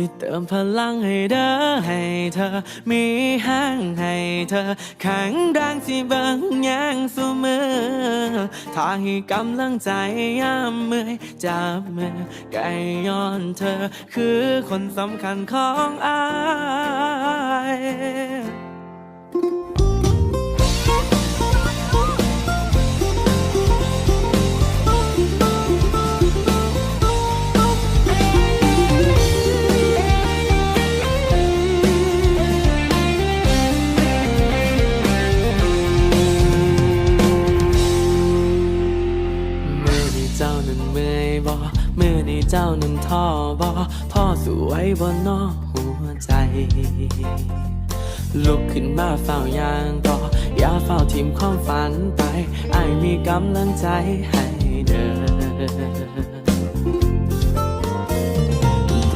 ที่เติมพลังให้เด้อให้เธอ มีแห้งให้เธอแข็งแรงที่เบิ่งย่งสมอถ้าให้กำลังใจยามเมื่อยจับมือไก่ย้อนเธอ คือคนสำคัญของอาย เจ้านั้นท้อบ่ท้อสวยบ่นอหัวใจ ลุกขึ้นมาเฝ้ายางต่ออย่าเฝ้าทิมความฝันไปไอมีกำลังใจให้เดิน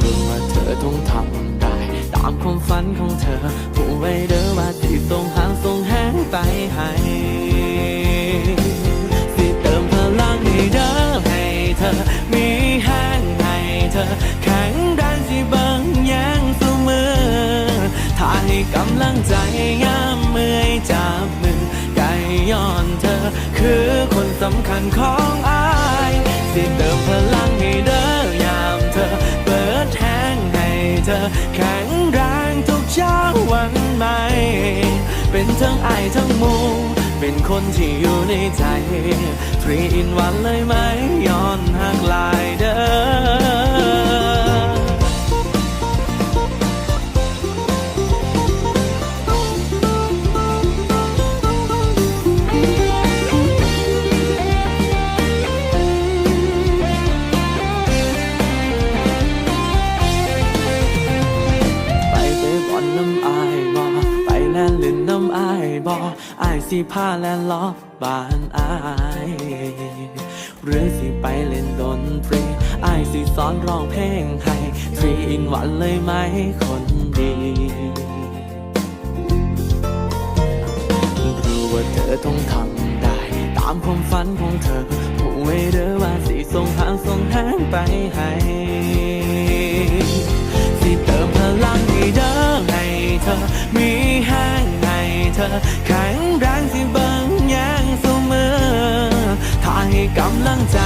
รู้ว่าเธอต้องทำได้ตามความฝันของเธอผู้ไว้เด้อว่าสิส่งหางส่งแหงไปให้สิเติมพลังให้เด้อให้เธอมีให้ ลังใจยามเมื่อยจับมือไก่ย้อนเธอ คือคนสำคัญของอายสิเติมพลังให้เด้อยามเธอ เปิดแห้งให้เธอ แข็งแรงทุกเช้าวันใหม่ เป็นทั้งอายทั้งมูเป็นคนที่อยู่ในใจ Three in one เลยไหมย้อน แลนลืนน้ำอายบออายสิพาแลนล้อบบ้านอายหรือสิไปเล่นดนตรีอายสิสอนร้องเพลงให้ทรีอินวันเลยไหมคนดีรู้ว่าเธอต้องทำได้ ตามความฝันของเธอผู้ไว้เด้อว่าสิส่งหางส่งแหงไปให้สิเติมพลังให้เด้อให้เธอมี แข็งแรงสิเบิ่งแย่งสมอถ้าให้กำลังใจ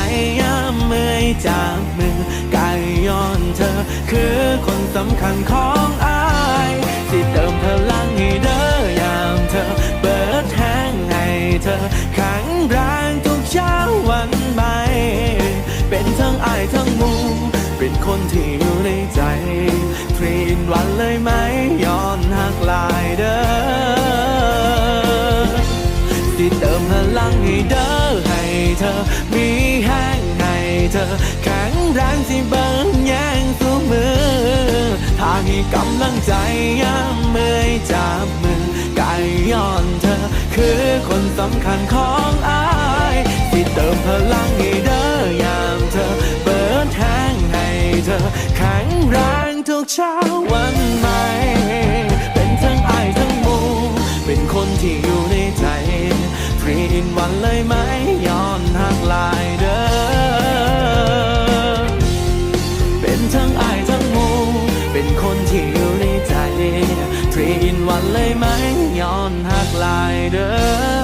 ยามเมื่อยจากมือก่ย้อนเธอ คือคนสำคัญของอายสิเติมพลังให้เด้อยามเธอ เปิดแห้งให้เธอแข็งแรงทุกเช้าวันใหม่เป็นทั้งอายทั้งมูเป็นคนที่อยู่ในใจทรีนวันเลยไหม แข็งแรงสิเบิ่งแย่งสู้มือถ้าให้กำลังใจยามเมื่อยจับมือไก่ย้อนเธอ คือคนสำคัญของอายสิเติมพลังให้เด้อยามเธอ เปิดแห้งให้เธอ แข็งแรงทุกเช้าวันใหม่ เป็นทั้งอายทั้งมูเป็นคนที่อยู่ อนเลยไหมย้อนหักลายเด้อ